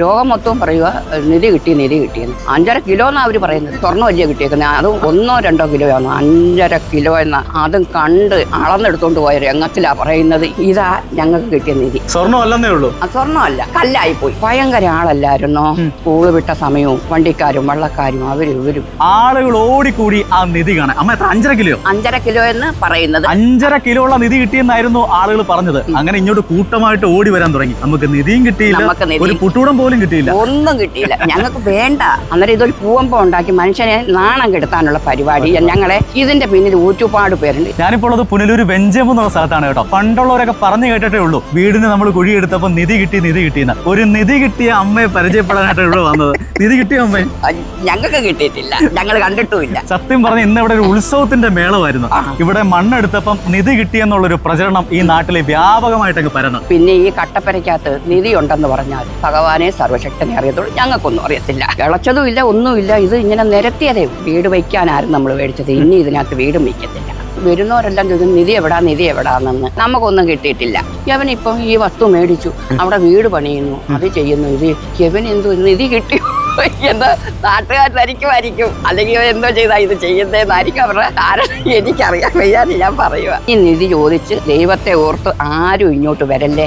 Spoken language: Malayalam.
രോഗം മൊത്തവും പറയുക നിധി കിട്ടി നിധി കിട്ടിയെന്ന് അഞ്ചര കിലോ എന്നാണ് അവർ പറയുന്നത്. സ്വർണം വലിയ കിട്ടിയേക്കുന്നത് അതും ഒന്നോ രണ്ടോ കിലോ ആണ് അഞ്ചര കിലോ എന്ന. അതും കണ്ട് അളന്നെടുത്തോണ്ട് പോയ രംഗത്തിലാ പറയുന്നത്. ഇതാ ഞങ്ങൾക്ക് കിട്ടിയ നിധി. സ്വർണം അല്ലെന്നേ ഉള്ളൂ. സ്വർണമല്ല കല്ലായി പോയി ഭയങ്കര ആളല്ലായിരുന്നോ? സ്കൂൾ വിട്ട സമയവും വണ്ടിക്കാരും വള്ളക്കാരും അവരും ഇവരും. ആളുകൾ ഓടിക്കൂടി ആ നിധി കാണാൻ. അമ്മ എത്ര? അഞ്ചര കിലോ? അഞ്ചര കിലോ എന്ന് പറയുന്നത്. അഞ്ചര കിലോ ഉള്ള നിധി കിട്ടിയെന്നായിരുന്നു ആളുകൾ പറഞ്ഞത്. അങ്ങനെ ഇങ്ങോട്ട് കൂട്ടമായിട്ട് ഓടി വരാൻ തുടങ്ങി. നമുക്ക് നിധിയും കിട്ടിയില്ല. നമുക്ക് ഒരു പുട്ടൂടം പോലും കിട്ടിയില്ല. ഒന്നും കിട്ടിയില്ല. ഞങ്ങൾക്ക് വേണ്ട. അന്നേരം ഇതൊരു പൂവമ്പം ഉണ്ടാക്കി മനുഷ്യനെ നാണം കെടുത്താനുള്ള പരിപാടി. ഞങ്ങളെ ഇതിന്റെ പിന്നിൽ ഒരുപാട് പേരുണ്ട്. ഞാനിപ്പോൾ ഉള്ളത് പുനലൂർ വെഞ്ചയം എന്നുള്ള സ്ഥലത്താണ് കേട്ടോ. പണ്ടുള്ളവരൊക്കെ പറഞ്ഞു കേട്ടിട്ടേ ഉള്ളൂ. വീടിന് നമ്മൾ കുഴിയെടുത്തപ്പോൾ നിധി കിട്ടി നിധി കിട്ടിയെന്ന് ഒരു നിധി കിട്ടിയ അമ്മയെ പരിചയപ്പെടാനായിട്ട് ഇവിടെ വന്നത്. നിധി കിട്ടിയ അമ്മ? ഞങ്ങൾക്ക് കിട്ടിയിട്ടില്ല. ഞങ്ങൾ കണ്ടിട്ടുമില്ല. സത്യം പറഞ്ഞ ഇന്ന് ഇവിടെ ഒരു ഉത്സവത്തിന്റെ മേളമായിരുന്നു. ഇവിടെ മണ്ണെടുത്തപ്പം നിധി കിട്ടിയെന്നുള്ളൊരു പ്രചരണം ഈ നാട്ടിലെ വ്യാപകമായിട്ടങ്ങ് പരന്നു. പിന്നെ ഈ കട്ടപ്പനയ്ക്കകത്ത് നിധി ഉണ്ടെന്ന് പറഞ്ഞാൽ ഭഗവാനെ സർവശക്തനെ അറിയത്തുള്ളൂ. ഞങ്ങൾക്കൊന്നും അറിയത്തില്ല. വിളച്ചതും ഇല്ല ഒന്നുമില്ല. ഇത് ഇങ്ങനെ നിരത്തിയതേ വീട് വയ്ക്കാനായിരുന്നു നമ്മൾ മേടിച്ചത്. ഇനി ഇതിനകത്ത് വീടും വയ്ക്കത്തില്ല. വരുന്നവരെല്ലാം ചോദിക്കും നിധി എവിടാ നിധി എവിടാന്നെന്ന്? നമുക്കൊന്നും കിട്ടിയിട്ടില്ല. യവനിപ്പം ഈ വസ്തു മേടിച്ചു. അവിടെ വീട് പണിയുന്നു. അത് ചെയ്യുന്നു. ഇത് കെവൻ എന്തോ നിധി കിട്ടി. എന്താ? നാട്ടുകാരനായിരിക്കുമായിരിക്കും അല്ലെങ്കിൽ എന്തോ ചെയ്താ ഇത് ചെയ്യുന്നതെന്നായിരിക്കും അവരുടെ കാരണം എനിക്കറിയാൻ വയ്യാതെ ഞാൻ പറയുക ഈ നിധി ചോദിച്ച് ദൈവത്തെ ഓർത്ത് ആരും ഇങ്ങോട്ട് വരല്ലേ?